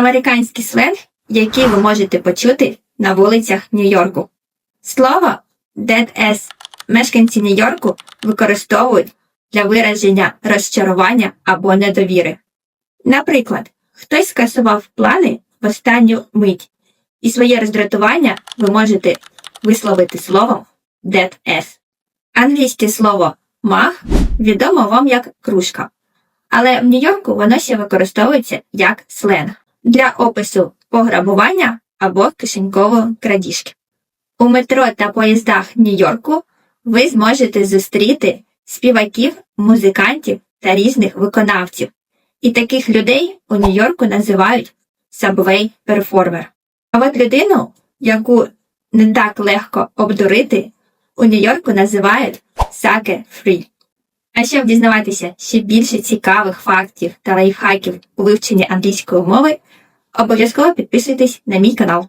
американський сленг, який ви можете почути на вулицях Нью-Йорку. Слово dead ass мешканці Нью-Йорку використовують для вираження розчарування або недовіри. Наприклад, хтось скасував плани в останню мить, і своє роздратування ви можете висловити словом dead ass. Англійське слово маг відомо вам як кружка, але в Нью-Йорку воно ще використовується як сленг для опису пограбування або кишенькової крадіжки. У метро та поїздах Нью-Йорку ви зможете зустріти співаків, музикантів та різних виконавців. І таких людей у Нью-Йорку називають subway performer. А от людину, яку не так легко обдурити, у Нью-Йорку називають sucker free. А щоб дізнаватися ще більше цікавих фактів та лайфхаків у вивченні англійської мови, обов'язково підписуйтесь на мій канал.